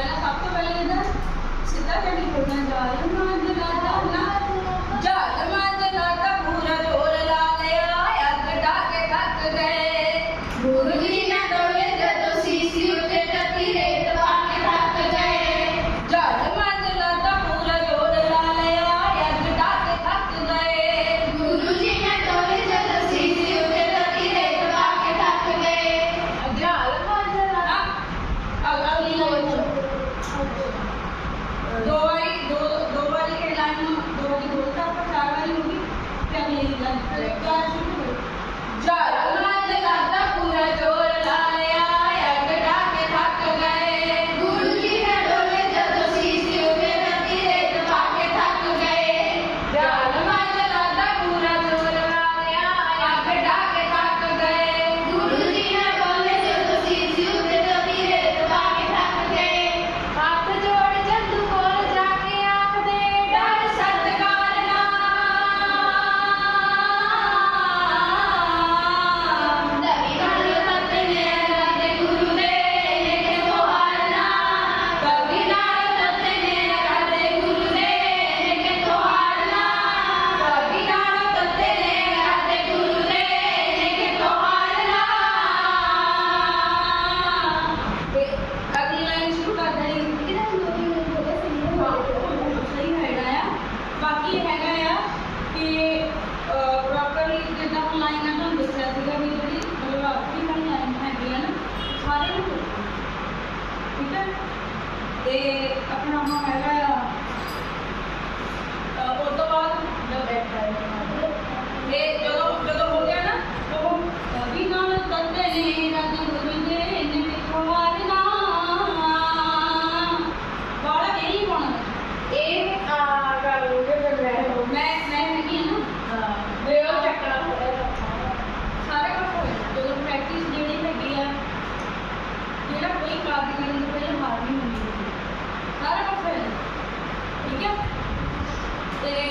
ਪਹਿਲਾਂ ਸਭ ਤੋਂ ਪਹਿਲੇ ਇਹਦਾ ਸਿੱਧਾ ਚੜੀ ਕਰਨਾ ਜਾ ਰਿਹਾ ਨਾ ਜਗਾ Jai ਤੇ ਆਪਣਾ ਉਹ ਹੈਗਾ ਆ ਉਹ ਤੋਂ ਬਾਅਦ ਜੋ ਬੈਠਾ ਹੈ। ਇਹ ਜਦੋਂ ਜਦੋਂ ਹੋ ਗਿਆ ਨਾ ਉਹ ਵੀ ਨਾਲ ਤੰਦੇ ਨੇ ਰੰਗ ਗੁਰਦੇ ਨੇ ਖਵਾਰਨਾ ਬਾਲਾ ਇਹੀ ਪਾਉਣਾ। ਇਹ ਆ ਕਰ ਲੂਗੇ ਫਿਰ ਮੈਂ ਮੈਂ ਮੈਂ ਹੈਗੀ ਆ ਨਾ। ਮੇਰੇ ਉਹ ਚੱਕਰ ਸਾਰਾ ਕੁਝ ਹੋ ਗਿਆ। ਜਦੋਂ ਪ੍ਰੈਕਟਿਸ ਜਿਹੜੀ ਹੈਗੀ ਆ ਜਿਹੜਾ ਕੋਈ ਕਾਬਿਲ ਨਹੀਂ ਪਹਿਲਾਂ ਮਾਰਨੀ ਸਾਰਾ ਕੁਝ ਠੀਕ ਹੈ ਤੇ